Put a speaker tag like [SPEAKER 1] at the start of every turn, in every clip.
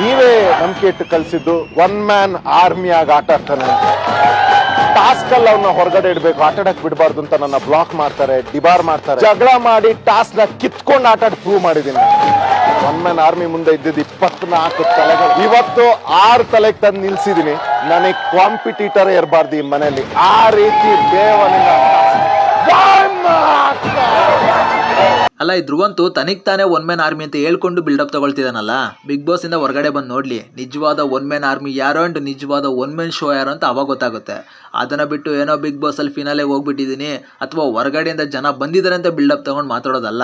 [SPEAKER 1] ನೀವೇ ನಂಬಿಕೆ ಇಟ್ಟು ಕಲಿಸಿದ್ದು ಒನ್ ಮ್ಯಾನ್ ಆಗಿ ಆಟ ಆಡ್ತಾನೆ ಟಾಸ್ಕ್ ಅಲ್ಲಿ ಅವ್ನ ಹೊರಗಡೆ ಇಡ್ಬೇಕು, ಆಟ ಆಡಕ್ ಬಿಡಬಾರ್ದು ಅಂತ ನನ್ನ ಬ್ಲಾಕ್ ಮಾಡ್ತಾರೆ ಡಿಬಾರ್ ಮಾಡ್ತಾರೆ. ಜಗಳ ಮಾಡಿ ಟಾಸ್ಕ್ನ ಕಿತ್ಕೊಂಡು ಆಟ ಆಡಿ ಪ್ರೂವ್ ಮಾಡಿದೀನಿ ಒನ್ ಮ್ಯಾನ್ ಆರ್ಮಿ ಮುಂದೆ ಇದ್ದಿದ್ದು ಇಪ್ಪತ್ನಾಲ್ಕು ತಲೆಗಳು. ಇವತ್ತು ಆರು ತಲೆಗೆ ತಂದು ನಿಲ್ಸಿದೀನಿ. ನನಗೆ ಕಾಂಪಿಟೀಟರ್ ಇರಬಾರ್ದು ಈ ಮನೆಯಲ್ಲಿ. ಆ ರೀತಿ ಬೇವನಿನ
[SPEAKER 2] ಅಲ್ಲ, ಈ ಧ್ರುವಂತು ತನಿಗ್ ತಾನೇ ಒನ್ ಮ್ಯಾನ್ ಆರ್ಮಿ ಅಂತ ಹೇಳ್ಕೊಂಡು ಬಿಲ್ಡಪ್ ತಗೊಳ್ತಿದ್ದಾನಲ್ಲ ಬಿಗ್ ಬಾಸ್ ಇಂದ ಹೊರಗಡೆ ಬಂದು ನೋಡ್ಲಿ. ನಿಜವಾದ ಒನ್ ಮ್ಯಾನ್ ಆರ್ಮಿ ಯಾರೋ ಅಂಡ್ ನಿಜವಾದ ಒನ್ ಮ್ಯಾನ್ ಶೋ ಯಾರು ಅಂತ ಅವಾಗ ಗೊತ್ತಾಗುತ್ತೆ. ಅದನ್ನ ಬಿಟ್ಟು ಏನೋ ಬಿಗ್ ಬಾಸ್ ಅಲ್ಲಿ ಫಿನಾಲೆ ಹೋಗ್ಬಿಟ್ಟಿದ್ದೀನಿ ಅಥವಾ ಹೊರಗಡೆಯಿಂದ ಜನ ಬಂದಿದ್ದಾರೆ ಅಂತ ಬಿಲ್ಡಪ್ ತಗೊಂಡು ಮಾತಾಡೋದಲ್ಲ.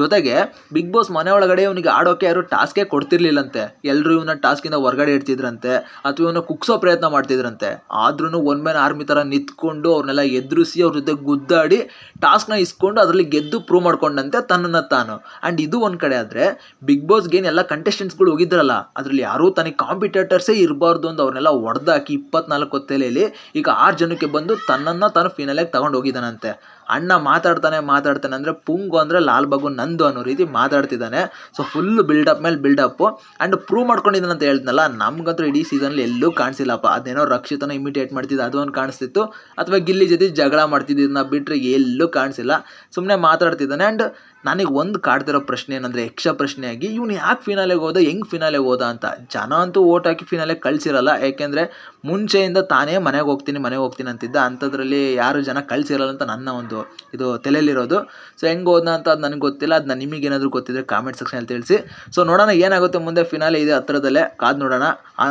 [SPEAKER 2] ಜೊತೆಗೆ ಬಿಗ್ ಬಾಸ್ ಮನೆ ಒಳಗಡೆ ಇವನಿಗೆ ಆಡೋಕೆ ಯಾರು ಟಾಸ್ಕೇ ಕೊಡ್ತಿರ್ಲಿಲ್ಲಂತೆ. ಎಲ್ಲರೂ ಇವನ ಟಾಸ್ಕಿಂದ ಹೊರಗಡೆ ಇಡ್ತಿದ್ರಂತೆ ಅಥವಾ ಇವನು ಕುಗ್ಸೋ ಪ್ರಯತ್ನ ಮಾಡ್ತಿದ್ರಂತೆ. ಆದ್ರೂ ಒನ್ ಮ್ಯಾನ್ ಆರ್ಮಿ ಥರ ನಿಂತ್ಕೊಂಡು ಅವ್ರನ್ನೆಲ್ಲ ಎದುರಿಸಿ ಅವ್ರ ಜೊತೆ ಗುದ್ದಾಡಿ ಟಾಸ್ಕ್ನ ಇಸ್ಕೊಂಡು ಅದರಲ್ಲಿ ಗೆದ್ದು ಪ್ರೂವ್ ಮಾಡ್ಕೊಂಡಂತೆ ತನ್ನನ್ನು ತಾನು. ಆ್ಯಂಡ್ ಇದು ಒಂದು ಕಡೆ ಆದರೆ ಬಿಗ್ ಬಾಸ್ಗೆ ಎಲ್ಲ ಕಂಟೆಸ್ಟೆಂಟ್ಸ್ಗಳು ಹೋಗಿದ್ರಲ್ಲ, ಅದರಲ್ಲಿ ಯಾರೂ ತನಗೆ ಕಾಂಪಿಟೇಟರ್ಸೇ ಇರಬಾರ್ದು ಅಂತ ಅವ್ರನ್ನೆಲ್ಲ ಹೊಡೆದಾಕಿ ಇಪ್ಪತ್ನಾಲ್ಕು ಹೊತ್ತಲೆಯಲ್ಲಿ ಈಗ ಆರು ಜನಕ್ಕೆ ಬಂದು ತನ್ನನ್ನು ತಾನು ಫಿನಲಾಗಿ ತಗೊಂಡು ಹೋಗಿದ್ದಾನಂತೆ. ಅಣ್ಣ ಮಾತಾಡ್ತಾನೆ ಮಾತಾಡ್ತಾನೆ ಅಂದರೆ ಪುಂಗು ಅಂದರೆ ಲಾಲ್ ಬಾಗು ನಂದು ಅನ್ನೋ ರೀತಿ ಮಾತಾಡ್ತಿದ್ದಾನೆ. ಸೊ ಫುಲ್ ಬಿಲ್ಡಪ್ ಮೇಲೆ ಬಿಲ್ಡಪ್ಪು ಆ್ಯಂಡ್ ಪ್ರೂವ್ ಮಾಡ್ಕೊಂಡಿದ್ದಾನೆ ಅಂತ ನಮಗಂತೂ ನಮ್ಗಂತೂ ಇಡೀ ಸೀಸನಲ್ಲಿ ಎಲ್ಲೂ ಕಾಣಿಸಿಲ್ಲಪ್ಪ. ಅದೇನೋ ರಕ್ಷಿತನ ಇಮಿಟೇಟ್ ಮಾಡ್ತಿದ್ದ, ಅದು ಒಂದು ಕಾಣಿಸ್ತಿತ್ತು. ಅಥವಾ ಗಿಲ್ಲಿ ಜೊತೆ ಜಗಳ ಮಾಡ್ತಿದ್ದನ್ನ ಬಿಟ್ಟರೆ ಎಲ್ಲೂ ಕಾಣಿಸಿಲ್ಲ. ಸುಮ್ಮನೆ ಮಾತಾಡ್ತಿದ್ದಾನೆ. ಆ್ಯಂಡ್ ನನಗೆ ಒಂದು ಕಾಡ್ತಿರೋ ಪ್ರಶ್ನೆ ಏನಂದರೆ ಯಕ್ಷ ಪ್ರಶ್ನೆಯಾಗಿ, ಇವನು ಯಾಕೆ ಫಿನಾಲೆಗೆ ಹೋದ, ಹೆಂಗೆ ಫಿನಾಲೆಗೆ ಹೋದ? ಅಂತ. ಜನ ಅಂತೂ ಓಟ್ ಹಾಕಿ ಫಿನಾಲೆಗೆ ಕಳಿಸಿರಲ್ಲ. ಯಾಕೆಂದರೆ ಮುಂಚೆಯಿಂದ ತಾನೇ ಮನೆಗೆ ಹೋಗ್ತೀನಿ ಮನೆಗೆ ಹೋಗ್ತೀನಿ ಅಂತಿದ್ದ. ಅಂಥದ್ರಲ್ಲಿ ಯಾರು ಜನ ಕಳಿಸಿರಲ್ಲ ಅಂತ ನನ್ನ ಒಂದು ಇದು ತಲೆಯಲ್ಲಿರೋದು. ಸೊ ಹೆಂಗೆ ಹೋದ ಅಂತ ಅದು ನನಗೆ ಗೊತ್ತಿಲ್ಲ. ಅದು ನಿಮಗೇನಾದರೂ ಗೊತ್ತಿದ್ರೆ ಕಾಮೆಂಟ್ ಸೆಕ್ಷನಲ್ಲಿ ತಿಳಿಸಿ. ಸೊ ನೋಡೋಣ ಏನಾಗುತ್ತೆ ಮುಂದೆ ಫಿನಾಲೆ ಇದೆ ಹತ್ರದಲ್ಲೇ. ಕಾದು ನೋಡೋಣ.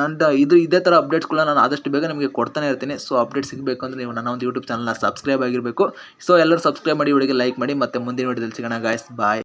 [SPEAKER 2] ಅಂತ ಇದು ಇದೇ ಥರ ಅಪ್ಡೇಟ್ಸ್ಗಳನ್ನ ನಾನು ಆದಷ್ಟು ಬೇಗ ನಿಮಗೆ ಕೊಡ್ತಾನೆ ಇರ್ತೀನಿ. ಸೊ ಅಪ್ಡೇಟ್ ಸಿಗಬೇಕು ಅಂದರೆ ನೀವು ನನ್ನ ಒಂದು ಯೂಟ್ಯೂಬ್ ಚಾನಲ್ನ ಸಬ್ಸ್ಕ್ರೈಬ್ ಆಗಿರಬೇಕು. ಸೊ ಎಲ್ಲರೂ ಸಬ್ಸ್ಕ್ರೈಬ್ ಮಾಡಿ, ವಿಡಿಯೋಗೆ ಲೈಕ್ ಮಾಡಿ. ಮತ್ತೆ ಮುಂದಿನ ವಿಡಿಯೋದಲ್ಲಿ ಸಿಗೋಣ ಗಾಯ್ಸ್ by